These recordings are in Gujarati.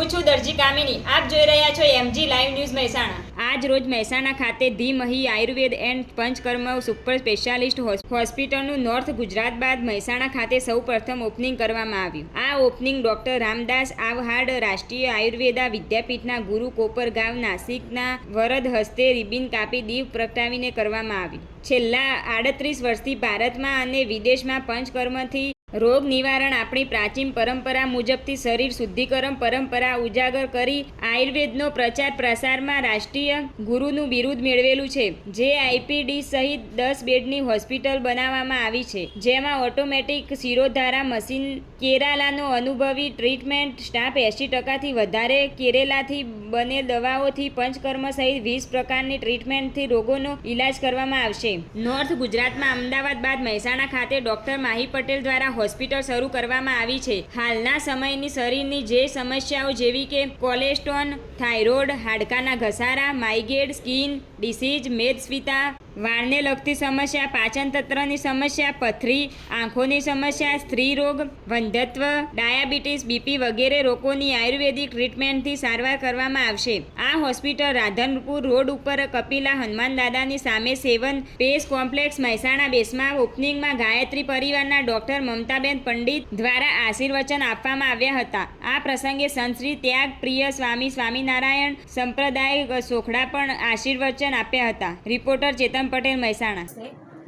હું છું દરજી કામિની, આપ જોઈ રહ્યા છો એમજી લાઈવ ન્યૂઝ મહેસાણા. આજ રોજ મહેસાણા ખાતે Dhimahi Ayurveda and Panchakarma super specialist હોસ- હોસ્પિટલનું નોર્થ ગુજરાત બાદ મહેસાણા ખાતે સૌ પ્રથમ ઓપનિંગ કરવામાં આવ્યું. આ ઓપનિંગ ડોક્ટર રામદાસ આવહાડ રાષ્ટ્રીય આયુર્વેદા વિદ્યાપીઠના ગુરુ કોપરગાંવ નાસિકના વરદ હસ્તે રિબિન કાપી દીપ પ્રગટાવીને કરવામાં આવ્યું છેલ્લા આડત્રીસ વર્ષથી ભારતમાં અને વિદેશમાં પંચકર્મથી રોગ નિવારણ આપણી પ્રાચીન પરંપરા મુજબથી શરીર શુદ્ધિકરણ પરંપરા ઉજાગર કરી આયુર્વેદનો પ્રચાર પ્રસારમાં રાષ્ટ્રીય ગુરુનું બિરુદ મેળવેલું છે. જે આઈપીડી સહિત દસ બેડની હોસ્પિટલ બનાવવામાં આવી છે. જેમાં ઓટોમેટિક શિરોધારા મશીન, કેરાલાનો અનુભવી ટ્રીટમેન્ટ, સ્ટાફ એંશી ટકાથી વધારે, કેરેલાથી બનેલ દવાઓથી પંચકર્મ સહિત વીસ પ્રકારની ટ્રીટમેન્ટથી રોગોનો ઇલાજ કરવામાં આવશે. નોર્થ ગુજરાતમાં અમદાવાદ બાદ મહેસાણા ખાતે ડોક્ટર માહી પટેલ દ્વારા હોસ્પિટલ શરૂ કરવામાં આવી છે. હાલના સમયની શરીરની જે સમસ્યાઓ જેવી કે કોલેસ્ટ્રોન થાઇરોઇડ, હાડકાના ઘસારા માઇગ્રેડ સ્કિન ડિસીઝ, મેદસ્વીતા વાળને લગતી સમસ્યા, પાચનતંત્રની સમસ્યા, પથરી, આંખોની સમસ્યા, સ્ત્રી રોગ વંધત્વ ડાયાબિટીસ, બીપી વગેરે રોગોની આયુર્વેદિક ટ્રીટમેન્ટથી સારવાર કરવામાં આવશે. આ હોસ્પિટલ રાધનપુર રોડ ઉપર કપિલા હનુમાન દાદાની સામે સેવન પેસ કોમ્પ્લેક્સ મહેસાણા બેસમાં ઓપનિંગમાં ગાયત્રી પરિવારના ડોક્ટર મમતાબેન પંડિત દ્વારા આશીર્વચન આપવામાં આવ્યા હતા. આ પ્રસંગે સંતશ્રી ત્યાગ પ્રિય સ્વામી સ્વામિનારાયણ સંપ્રદાય સોખડા પણ આશીર્વચન આપ્યા હતા. રિપોર્ટર ચેતન પટેલ મહેસાણા.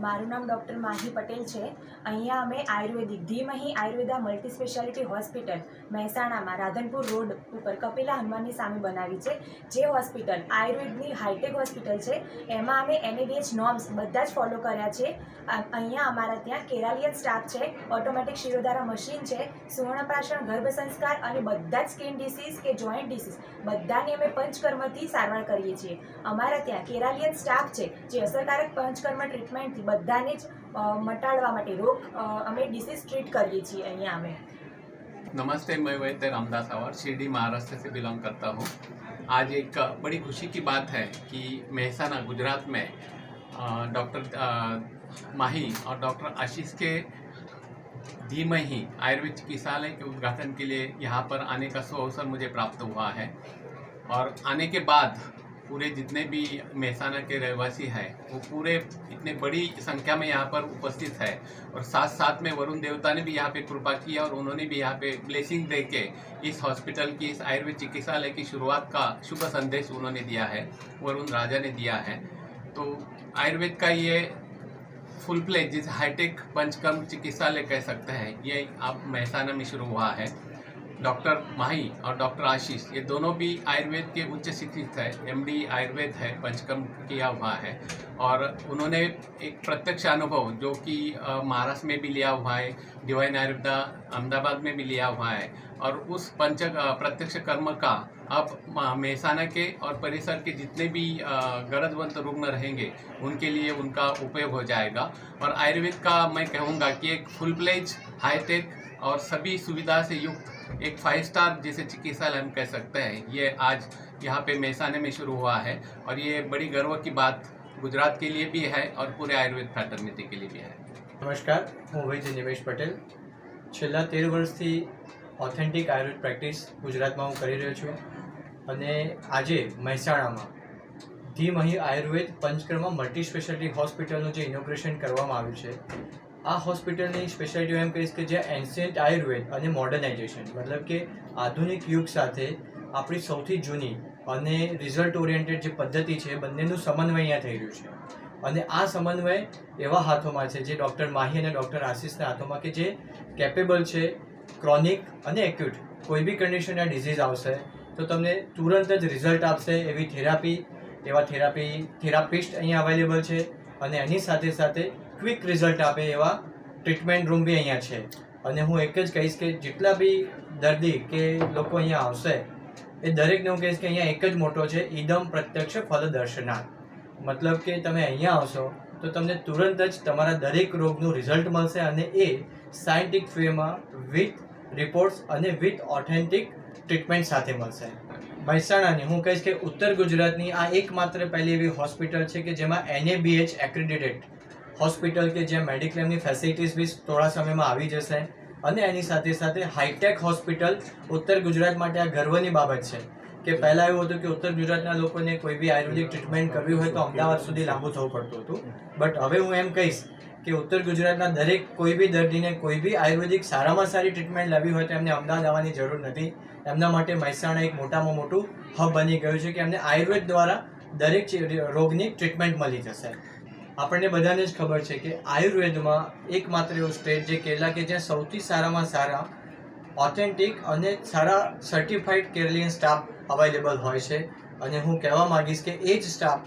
મારું નામ ડૉક્ટર માહી પટેલ છે. અહીંયા અમે Ayurvedic, Dhimahi Ayurveda multi speciality hospital મહેસાણામાં રાધનપુર રોડ ઉપર કપિલા હનુમાનની સામે બનાવી છે. જે હોસ્પિટલ આયુર્વેદની હાઈટેક હોસ્પિટલ છે. એમાં અમે એનએબીએચ નોર્મ્સ બધા જ ફોલો કર્યા છે. અહીંયા અમારા ત્યાં કેરાલિયન સ્ટાફ છે, ઓટોમેટિક શિરોધારા મશીન છે, સુવર્ણપ્રાશન, ગર્ભ સંસ્કાર અને બધા જ સ્કિન ડિસીઝ કે જોઈન્ટ ડિસીઝ બધાની અમે પંચકર્મથી સારવાર કરીએ છીએ. અમારા ત્યાં કેરાલિયન સ્ટાફ છે, જે અસરકારક પંચકર્મ ટ્રીટમેન્ટથી બધાને જ અ, મટાડવા માટે રોગ અ, અમે ડિસીઝ ટ્રીટ કરીએ છીએ અહીંયા અમે नमस्ते मैं वैद्य रामदास अवर शिरडी महाराष्ट्र से बिलोंग करता हूँ आज एक बड़ी खुशी की बात है कि मेहसाना गुजरात में अ, डॉक्टर अ, माही और डॉक्टर आशीष के धीमे ही आयुर्वेद चिकित्सालय के उद्घाटन के लिए यहाँ पर आने का सुअवसर मुझे प्राप्त हुआ है और आने के बाद पूरे जितने भी मेहसाना के रहवासी हैं, वो पूरे इतने बड़ी संख्या में यहाँ पर उपस्थित है। और साथ साथ में वरुण देवता ने भी यहाँ पे कृपा की और उन्होंने भी यहाँ पे ब्लेसिंग दे के इस हॉस्पिटल की, इस आयुर्वेद चिकित्सालय की शुरुआत का शुभ संदेश उन्होंने दिया है, वरुण राजा ने दिया है। तो आयुर्वेद का ये फुल प्लेज जिसे हाईटेक पंचकर्म चिकित्सालय कह सकते हैं, ये अब मेहसाना में शुरू हुआ है। डॉक्टर माही और डॉक्टर आशीष, ये दोनों भी आयुर्वेद के उच्च शिक्षित है एमडी आयुर्वेद है, पंचकर्म किया हुआ है और उन्होंने एक प्रत्यक्ष अनुभव जो कि महाराष्ट्र में भी लिया हुआ है, डिवाइन आयुर्वेदा अहमदाबाद में भी लिया हुआ है और उस पंच प्रत्यक्ष कर्म का अब मेहसाना के और परिसर के जितने भी गरजवंत रुग्ण रहेंगे, उनके लिए उनका उपयोग हो जाएगा और आयुर्वेद का मैं कहूँगा कि एक फुल प्लेज हाईटेक और सभी सुविधा से युक्त एक फाइव स्टार जैसे चिकित्सालय हम कह सकते हैं ये आज यहाँ पे मेहसाने में शुरू हुआ है और ये बड़ी गर्व की बात गुजरात के लिए भी है और पूरे आयुर्वेद फैटर्निटी के लिए भी है નમસ્કાર હું વૈદ્ય નિમેશ પટેલ છેલ્લા તેર વર્ષથી ઓથેન્ટિક આયુર્વેદ પ્રેક્ટિસ ગુજરાતમાં હું કરી રહ્યો છું અને આજે મહેસાણામાં ધીમહી આયુર્વેદ પંચકર્મ મલ્ટી સ્પેશિયાલિટી હોસ્પિટલનું જે ઇનોગ્રેશન કરવામાં આવ્યું છે આ હોસ્પિટલની સ્પેશિયાલિટી એમ કહીશ કે જે એન્શિયન્ટ આયુર્વેદ અને મોડર્નાઇઝેશન મતલબ કે આધુનિક યુગ સાથે આપણી સૌથી જૂની અને રિઝલ્ટ ઓરિએન્ટેડ જે પદ્ધતિ છે બંનેનું સમન્વય અહીંયા થઈ રહ્યું છે. અને આ સમન્વય એવા હાથોમાં છે જે ડૉક્ટર માહી અને ડૉક્ટર આશીષના હાથોમાં કે જે કેપેબલ છે ક્રોનિક અને એક્યુટ કોઈ બી કન્ડિશનના ડિઝીઝ આવશે, તો તમને તુરંત જ રિઝલ્ટ આપશે એવી થેરાપી એવા થેરાપી થેરાપિસ્ટ અહીંયા અવેલેબલ છે. અને એની સાથે સાથે ક્વિક રિઝલ્ટ આપે એવા ટ્રીટમેન્ટ રૂમ બી અહીંયા છે. અને હું એક જ કહીશ કે જેટલા બી દર્દી કે લોકો અહીંયા આવશે, એ દરેકને હું કહીશ કે અહીંયા એક જ મોટો છે, ઈદમ પ્રત્યક્ષ ફલ દર્શનાર્થ મતલબ કે તમે અહીંયા આવશો તો તમને તુરંત જ તમારા દરેક રોગનું રિઝલ્ટ મળશે અને એ સાયન્ટિફિક વેમાં વિથ રિપોર્ટ્સ અને વિથ ઓથેન્ટિક ટ્રીટમેન્ટ સાથે મળશે. મહેસાણાની. હું કહીશ કે ઉત્તર ગુજરાતની આ એકમાત્ર પહેલી એવી હોસ્પિટલ છે કે જેમાં એનએબીએચ એક્રેડિટેડ હોસ્પિટલ કે જ્યાં મેડિક્લેમની ફેસિલિટીઝ બી થોડા સમયમાં આવી જશે. અને એની સાથે સાથે હાઈટેક હોસ્પિટલ ઉત્તર ગુજરાત માટે આ ગર્વની બાબત છે કે પહેલાં એવું હતું કે ઉત્તર ગુજરાતના લોકોને કોઈ બી આયુર્વેદિક ટ્રીટમેન્ટ કરવી હોય તો અમદાવાદ સુધી લાંબુ થવું પડતું હતું. બટ હવે હું એમ કહીશ કે ઉત્તર ગુજરાતના દરેક કોઈ બી દર્દીને કોઈ બી આયુર્વેદિક સારામાં સારી ટ્રીટમેન્ટ લાવી હોય તો એમને અમદાવાદ આવવાની જરૂર નથી. એમના માટે મહેસાણા એક મોટામાં મોટું હબ બની ગયું છે કે એમને આયુર્વેદ દ્વારા દરેક રોગની ટ્રીટમેન્ટ મળી જશે. આપણને બધાને જ ખબર છે કે આયુર્વેદમાં એકમાત્ર એવું સ્ટેટ જે કેરલા કે જ્યાં સૌથી સારામાં સારા ઓથેન્ટિક અને સારા સર્ટિફાઈડ કેરલિયન સ્ટાફ અવેલેબલ હોય છે. અને હું કહેવા માંગીશ કે એ જ સ્ટાફ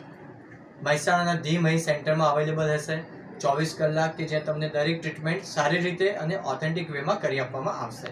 મહેસાણાના ધી મહી સેન્ટરમાં અવેલેબલ હશે. ચોવીસ કલાક કે જ્યાં તમને દરેક ટ્રીટમેન્ટ સારી રીતે અને ઓથેન્ટિક વેમાં કરી આપવામાં આવશે.